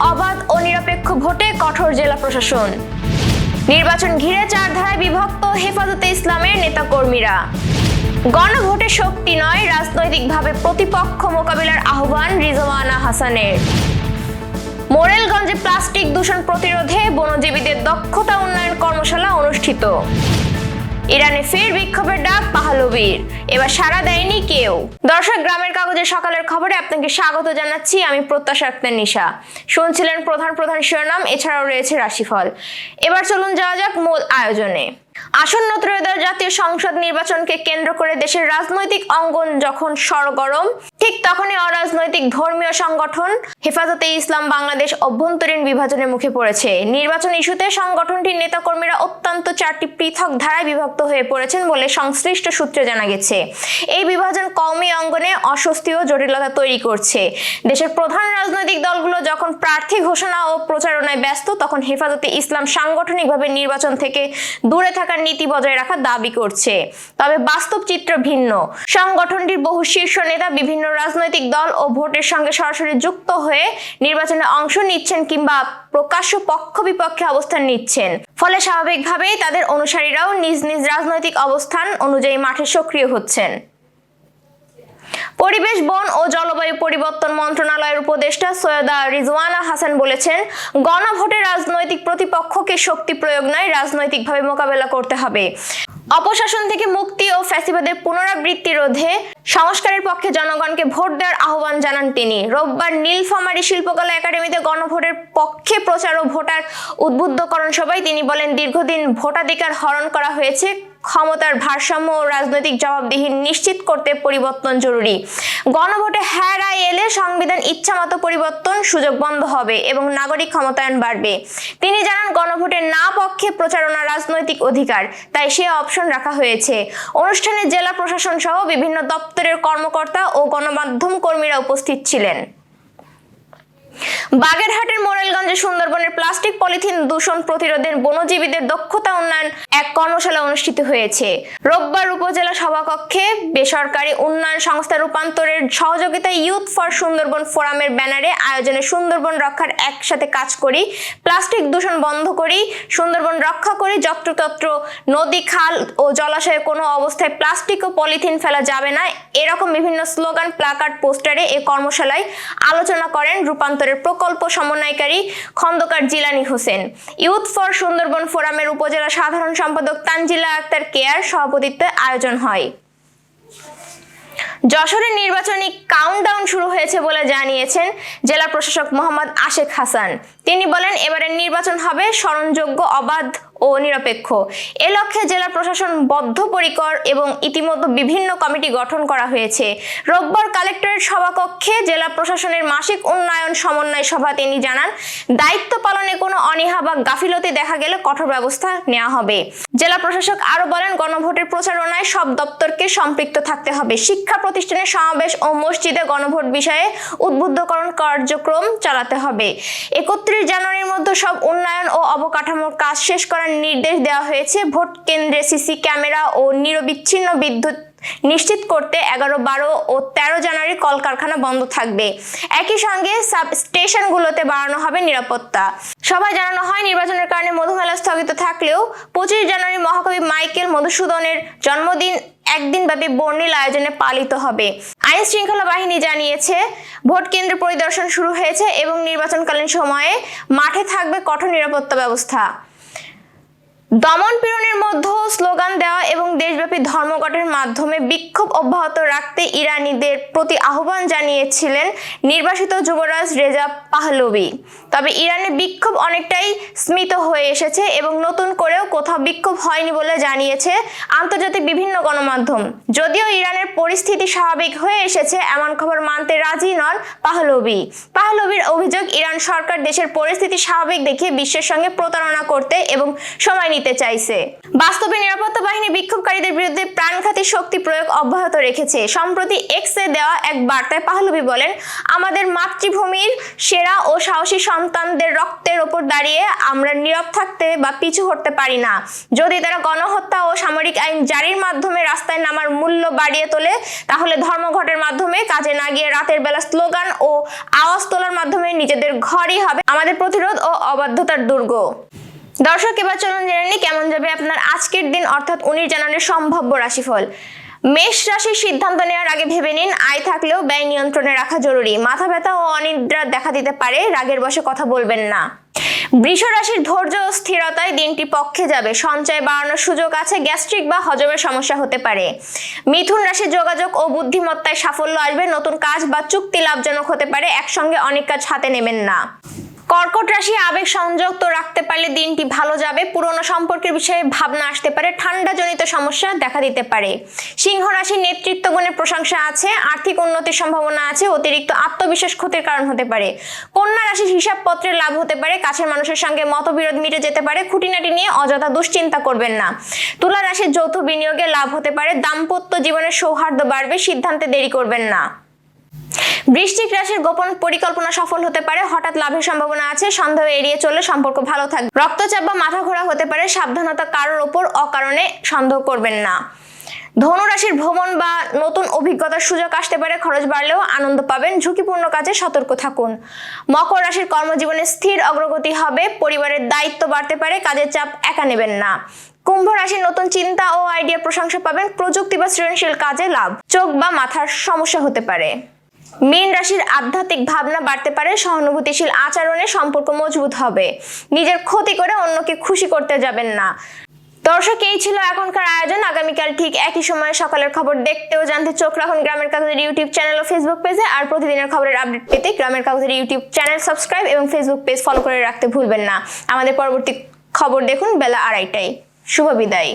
অবাধ ও নিরপেক্ষ ভোটে কঠোর জেলা প্রশাসন। নির্বাচন ঘিরে চার ধারায় বিভক্ত হেফাজতে ইসলামের নেতাকর্মীরা। গণভোটে শক্তি নয়, রাজনৈতিকভাবে প্রতিপক্ষ মোকাবিলার আহ্বান রিজওয়ানা হাসানের। মোরেলগঞ্জে প্লাস্টিক দূষণ প্রতিরোধে বনজীবীদের দক্ষতা উন্নয়ন কর্মশালা অনুষ্ঠিত। ইরানে ফের বিক্ষোভের ডাক পাহালবীর এবার সাড়া দেয়নি কেউ। দর্শক, গ্রামের কাগজের সকালের খবরে আপনাকে স্বাগত জানাচ্ছি। আমি প্রত্যাশা আক্তার নিশা। শুনছিলেন প্রধান প্রধান শিরোনাম, এছাড়াও রয়েছে রাশিফল। এবার চলুন যাওয়া যাক মূল আয়োজনে। আসন্ন ত্রয়োদশ জাতীয় সংসদ নির্বাচনকে কেন্দ্র করে দেশের রাজনৈতিক অঙ্গন যখন সরগরম, ঠিক তখনই অরাজনৈতিক ধর্মীয় সংগঠন হেফাজতে ইসলাম বাংলাদেশ অভ্যন্তরীণ বিভাজনের মুখে পড়েছে। নির্বাচন ইস্যুতে সংগঠনটির নেতাকর্মীরা অত্যন্ত চারটি পৃথক ধারায় বিভক্ত হয়ে পড়েছেন বলে সংশ্লিষ্ট সূত্রে জানা গেছে। এই বিভাজন কওমি অঙ্গনে অস্বস্তি ও জটিলতা তৈরি করছে। দেশের প্রধান রাজনৈতিক দলগুলো যখন প্রার্থী ঘোষণা ও প্রচারণায় ব্যস্ত, তখন হেফাজতে ইসলাম সাংগঠনিকভাবে নির্বাচন থেকে দূরে থাকার নীতি বজায় রাখার দাবি করছে। তবে বাস্তব চিত্র ভিন্ন। সংগঠনটির বহু শীর্ষ নেতা, বিভিন্ন রাজনৈতিক দল ও ভোটের সঙ্গে সরাসরি যুক্ত হয়ে নির্বাচনে অংশ নিচ্ছেন কিংবা প্রকাশ্য পক্ষ বিপক্ষে অবস্থান নিচ্ছেন। ফলে স্বাভাবিকভাবেই তাদের অনুসারীরাও নিজ নিজ রাজনৈতিক অবস্থান অনুযায়ী মাঠে সক্রিয় হচ্ছেন। পরিবেশ, বন ও জলবায়ু পরিবর্তন মন্ত্রণালয়ের উপদেষ্টা সৈয়দা রিজওয়ানা হাসান বলেছেন, গণভোটে রাজনৈতিক প্রতিপক্ষকে শক্তি প্রয়োগ নয়, রাজনৈতিকভাবে মোকাবেলা করতে হবে। অপশাসন থেকে মুক্তি ও ফ্যাসিবাদের পুনরাবৃত্তি রোধে সংস্কারের পক্ষে জনগণকে ভোট দেওয়ার আহ্বান জানান তিনি। রোববার নীলফামারী শিল্পকলা একাডেমিতে গণভোটের পক্ষে প্রচার ও ভোটার উদ্বুদ্ধকরণ সভায় তিনি বলেন, দীর্ঘদিন ভোটাধিকার হরণ করা হয়েছে ক্ষমতার ভারসাম্য ও রাজনৈতিক জবাবদিহি নিশ্চিত করতে পরিবর্তন জরুরি। গণভোটে হ্যাঁ রায় এলে সংবিধান ইচ্ছামতো পরিবর্তন সুযোগ বন্ধ হবে এবং নাগরিক ক্ষমতায়ন বাড়বে। তিনি জানান গণভোটের না পক্ষে প্রচারণা রাজনৈতিক অধিকার, তাই সে অপশন রাখা হয়েছে। অনুষ্ঠানে জেলা প্রশাসন সহ বিভিন্ন দপ্তরের কর্মকর্তা ও গণমাধ্যম কর্মীরা উপস্থিত ছিলেন। বাগেরহাটের মোরেলগঞ্জে সুন্দরবনের প্লাস্টিক পলিথিন দূষণ প্রতিরোধের বনজীবীদের দক্ষতা উন্নয়ন এক কর্মশালা অনুষ্ঠিত হয়েছে। রোববার উপজেলা সভাকক্ষে বেসরকারি উন্নয়ন সংস্থা রূপান্তরের সহযোগিতায় ইউথ ফর সুন্দরবন ফোরামের ব্যানারে আয়োজনে সুন্দরবন রক্ষার একসাথে কাজ করি, প্লাস্টিক দূষণ বন্ধ করি, সুন্দরবন রক্ষা করি, যত্রতত্র নদী, খাল ও জলাশয়ে কোনো অবস্থায় প্লাস্টিক ও পলিথিন ফেলা যাবে না, এরকম বিভিন্ন স্লোগান, প্লাকার্ড, পোস্টারে এ কর্মশালায় আলোচনা করেন রূপান্তরের প্রকল্প সমন্বয়কারী খন্দকার জিলানি হোসেন। ইউথ ফর সুন্দরবন ফোরামের উপজেলা সাধারণ সম্পাদক তানজিলা আক্তার কেয়ার সভাপতিত্বে আয়োজন হয়। যশোরের নির্বাচনী কাউন্টডাউন শুরু হয়েছে বলে জানিয়েছেন জেলা প্রশাসক মোহাম্মদ আশেক হাসান। তিনি বলেন, এবারের নির্বাচন হবে স্মরণযোগ্য, অবাধ ও নিরপেক্ষ। এ লক্ষ্যে জেলা প্রশাসন বদ্ধপরিকর এবং ইতিমধ্যে বিভিন্ন কমিটি গঠন করা হয়েছে। রোববার কালেক্টরেট সভাকক্ষে জেলা প্রশাসনের মাসিক উন্নয়ন সমন্বয় সভা তিনি জানান, দায়িত্ব পালনে কোনো অনীহা বা গাফিলতি দেখা গেলে কঠোর ব্যবস্থা নেওয়া হবে। জেলা প্রশাসক আরও বলেন, গণভোটের প্রচারণায় সব দপ্তরকে সম্পৃক্ত থাকতে হবে। শিক্ষা প্রতিষ্ঠানের সমাবেশ ও মসজিদে গণভোট বিষয়ে উদ্বুদ্ধকরণ কার্যক্রম চালাতে হবে। একত্রিশ জানুয়ারির মধ্যে সব উন্নয়ন ও অবকাঠামোর কাজ শেষ করার নির্দেশ দেওয়া হয়েছে। ভোট কেন্দ্রে সিসি ক্যামেরা ও নিরবিচ্ছিন্ন বিদ্যুৎ নিশ্চিত করতে এগারো, বারো ও তেরো জানুয়ারি কলকারখানা বন্ধ থাকবে। একই সঙ্গে সাব স্টেশনগুলোতে বাড়ানো হবে নিরাপত্তা। সবাই জানানো হয়, নির্বাচনের কারণে মধুমেলা স্থগিত থাকলেও পঁচিশ জানুয়ারি মহাকবি মাইকেল মধুসূদনের জন্মদিন একদিন ব্যাপী বর্ণিল আয়োজনে পালিত হবে। আইন শৃঙ্খলা বাহিনী জানিয়েছে, ভোট কেন্দ্র পরিদর্শন শুরু হয়েছে এবং নির্বাচনকালীন সময়ে মাঠে থাকবে কঠোর নিরাপত্তা ব্যবস্থা। দমন পীড়নের মধ্যেও স্লোগান দেওয়া এবং দেশব্যাপী ধর্মঘটের মাধ্যমে বিক্ষোভ অব্যাহত রাখতে ইরানিদের প্রতি আহ্বান জানিয়েছিলেন নির্বাসিত যুবরাজ রেজা পাহলবি তবে ইরানে বিক্ষোভ অনেকটাই স্মিত হয়ে এসেছে এবং নতুন করেও কোথাও বিক্ষোভ হয়নি বলে জানিয়েছে আন্তর্জাতিক বিভিন্ন গণমাধ্যম। যদিও ইরানের পরিস্থিতি স্বাভাবিক হয়ে এসেছে এমন খবর মানতে রাজি নন পাহলবি পাহলবির অভিযোগ, ইরান সরকার দেশের পরিস্থিতি স্বাভাবিক দেখিয়ে বিশ্বের সঙ্গে প্রতারণা করতে এবং সময় নিতে চাইছে। বাস্তবে নিরাপত্তা বাহিনী বিক্ষোভকারীদের বিরুদ্ধে প্রাণঘাতী শক্তি প্রয়োগ অব্যাহত রেখেছে। সম্প্রতি এক্স এক্সে দেওয়া এক বার্তায় পাহলবি বলেন, আমাদের মাতৃভূমির সেরা ও সাহসী সন্তানদের রক্তের ওপর দাঁড়িয়ে আমরা নীরব থাকতে বা পিছু হটতে পারি না। যদি তারা গণহত্যা ও সামরিক আইন জারির মাধ্যমে রাস্তায় নামার মূল্য বাড়িয়ে তোলে, তাহলে ধর্মঘটের মাধ্যমে কাজে না গিয়ে রাতের বেলা স্লোগান ও আওয়াজ তোলার মাধ্যমে নিজেদের ঘরই হবে আমাদের প্রতিরোধ ও অবাধ্যতার দুর্গ। দর্শক, এবার চলুন জেনে নিই কেমন যাবে আপনার আজকের দিন, অর্থাৎ উনিশ জানুয়ারির সম্ভাব্য রাশিফল। মেষ রাশির সিদ্ধান্ত নেওয়ার আগে ভেবে নিন, আয় থাকলেও ব্যয় নিয়ন্ত্রণে রাখা জরুরি। মাথা ব্যথা ও অনিদ্রা দেখা দিতে পারে, রাগের বসে কথা বলবেন না। বৃষ রাশির ধৈর্য ও স্থিরতায় দিনটি পক্ষে যাবে। সঞ্চয় বাড়ানোর সুযোগ আছে, গ্যাস্ট্রিক বা হজমের সমস্যা হতে পারে। মিথুন রাশির যোগাযোগ ও বুদ্ধিমত্তায় সাফল্য আসবে, নতুন কাজ বা চুক্তি লাভজনক হতে পারে, একসঙ্গে অনেক কাজ হাতে নেবেন না। কর্কট রাশি আবেগ সংযুক্ত রাখতে পারলে দিনটি ভালো যাবে। পুরনো সম্পর্কের বিষয়ে ভাবনা আসতে পারে, ঠান্ডাজনিত সমস্যা দেখা দিতে পারে। সিংহ রাশির নেতৃত্ব গুণের প্রশংসা আছে, আর্থিক উন্নতির সম্ভাবনা আছে, অতিরিক্ত আত্মবিশ্বাস ক্ষতির কারণ হতে পারে। কন্যা রাশির হিসাবপত্রের লাভ হতে পারে, কাছের মানুষের সঙ্গে মতবিরোধ মিটে যেতে পারে, খুঁটিনাটি নিয়ে অযথা দুশ্চিন্তা করবেন না। তুলা রাশির যৌথ বিনিয়োগে লাভ হতে পারে, দাম্পত্য জীবনের সৌহার্দ্য বাড়বে, সিদ্ধান্তে দেরি করবেন না। বৃশ্চিক রাশির গোপন পরিকল্পনা সফল হতে পারে, হঠাৎ লাভের সম্ভাবনা আছে, সন্দেহ এড়িয়ে চলে সম্পর্ক ভালো থাকবে। রক্তচাপ বা মাথা ঘোরা হতে পারে, সাবধানতা কারোর ওপর অকারণে সন্দেহ করবেন না। ধনুরাশির ভ্রমণ বা নতুন অভিজ্ঞতার সুযোগ আসতে পারে, খরচ বাড়লেও আনন্দ পাবেন, ঝুঁকিপূর্ণ কাজে সতর্ক থাকুন। মকর রাশির কর্মজীবনে স্থির অগ্রগতি হবে, পরিবারের দায়িত্ব বাড়তে পারে, কাজের চাপ একা নেবেন না। কুম্ভ রাশির নতুন চিন্তা ও আইডিয়া প্রশংসা পাবেন, প্রযুক্তি বা সৃজনশীল কাজে লাভ, চোখ বা মাথার সমস্যা হতে পারে। মীন রাশির আধ্যাত্মিক ভাবনা বাড়তে পারে, সহানুভূতিশীল আচরণে সম্পর্ক মজবুত হবে। নিজের ক্ষতি করে অন্যকে খুশি করতে যাবেন না। দর্শক, এই ছিল এখনকার আয়োজন। আগামীকাল ঠিক একই সময়ে সকালের খবর দেখতে ও জানতে চোখ রাখুন গ্রামের কাগজের ইউটিউব চ্যানেল ও ফেসবুক পেজে। আর প্রতিদিনের খবরের আপডেট পেতে গ্রামের কাগজের ইউটিউব চ্যানেল সাবস্ক্রাইব এবং ফেসবুক পেজ ফলো করে রাখতে ভুলবেন না। আমাদের পরবর্তী খবর দেখুন বেলা আড়াইটায়। শুভ বিদায়।